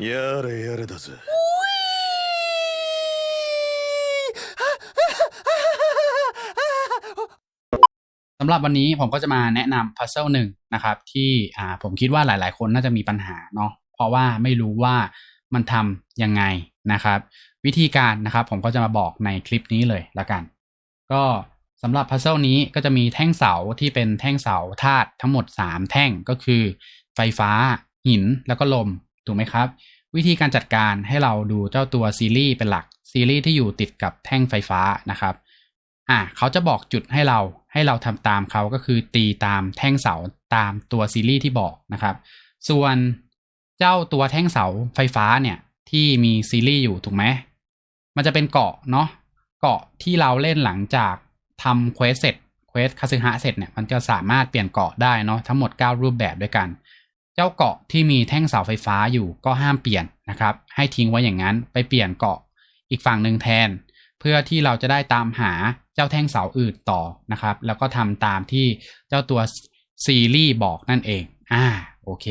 やれやれだぜ สำหรับวันนี้ผมก็จะมาแนะนำพัซเซิลหนึ่งนะครับ ที่อ่าผมคิดว่าหลาย ๆ คนน่าจะมีปัญหาเนาะเพราะว่าไม่รู้ว่ามันทำยังไงนะครับ วิธีการนะครับ ผมก็จะมาบอกในคลิปนี้เลยละกัน ก็สำหรับพัซเซิลนี้ก็จะมีแท่งเสาที่เป็นแท่งเสาธาตุทั้งหมด 3 แท่งก็คือ ไฟฟ้า หินแล้วก็ลม ถูกไหมครับ วิธีการจัดการให้เราดูเจ้าตัวซีรีส์เป็นหลักซีรีส์ที่อยู่ติดกับแท่งไฟฟ้านะครับอะเขาจะบอกจุดให้เราให้เราทำตามเขาก็คือตีตามแท่งเสาตามตัวซีรีส์ที่บอกนะครับ ส่วนเจ้าตัวแท่งเสาไฟฟ้าเนี่ยที่มีซีรีส์อยู่ถูกไหมมันจะเป็นเกาะเนาะเกาะที่เราเล่นหลังจากทำเควสเสร็จเควสคาซึฮะเสร็จเนี่ยมันจะสามารถเปลี่ยนเกาะได้เนาะทั้งหมด 9 รูปแบบด้วยกัน เจ้าเกาะที่มีแท่งเสาไฟฟ้าอยู่ก็ห้ามเปลี่ยนนะครับ ให้ทิ้งไว้อย่างนั้นไปเปลี่ยนเกาะอีกฝั่งหนึ่งแทน เพื่อที่เราจะได้ตามหาเจ้าแท่งเสาอื่นต่อนะครับ แล้วก็ทำตามที่เจ้าตัวซีรีส์บอกนั่นเอง อ่า โอเค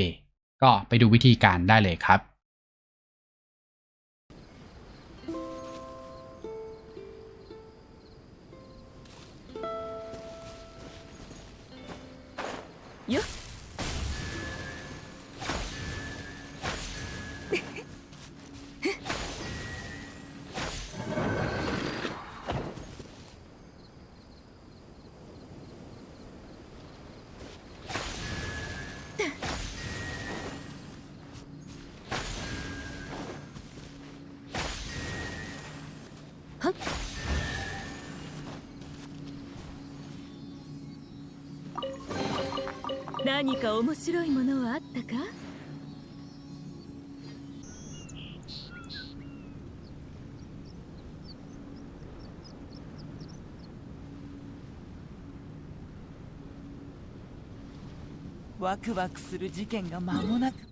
ก็ไปดูวิธีการได้เลยครับよっはっ何か面白いものはあったか？ワクワクする事件が間もなく。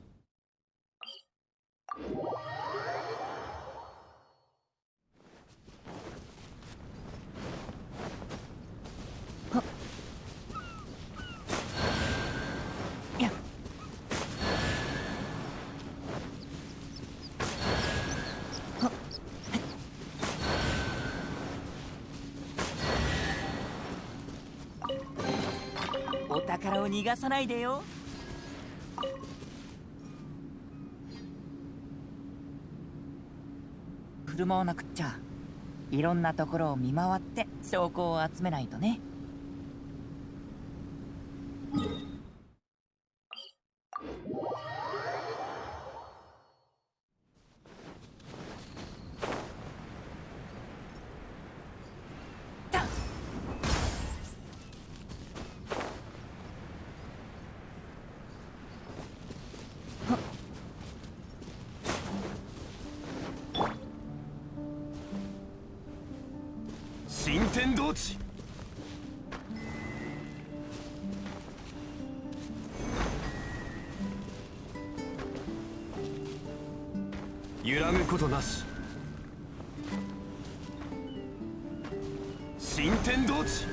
お宝を逃がさないでよ。振るまわなくっちゃいろんなところを見回って証拠を集めないとね。新天道地揺らぐことなし。新天道地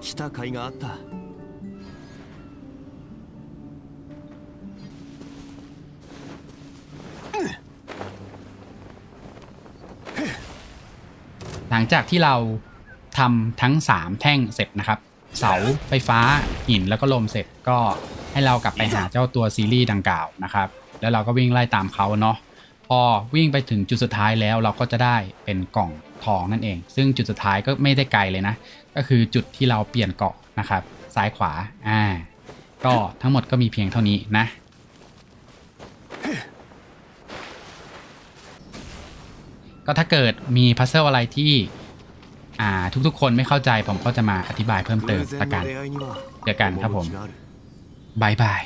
来た甲斐があった。 หลังจากที่เราทำทั้ง 3 แท่งเสร็จนะครับ เสาไฟฟ้าหินแล้วก็ลมเสร็จก็ให้เรากลับไปหาเจ้าตัวซีรีส์ดังกล่าวนะครับ แล้วเราก็วิ่งไล่ตามเขาเนาะพอวิ่งไปถึงจุดสุดท้ายแล้วเราก็จะได้เป็นกล่องทองนั่นเอง ซึ่งจุดสุดท้ายก็ไม่ได้ไกลเลยนะ ก็คือจุดที่เราเปลี่ยนเกาะนะครับ ซ้ายขวาอ่าก็ทั้งหมดก็มีเพียงเท่านี้นะ ก็ถ้าเกิดมีพัซเซิลอะไรที่ อ่าทุกๆ คนไม่เข้าใจผมก็จะมาอธิบายเพิ่มเติมละกันเจอกันครับผมบายบาย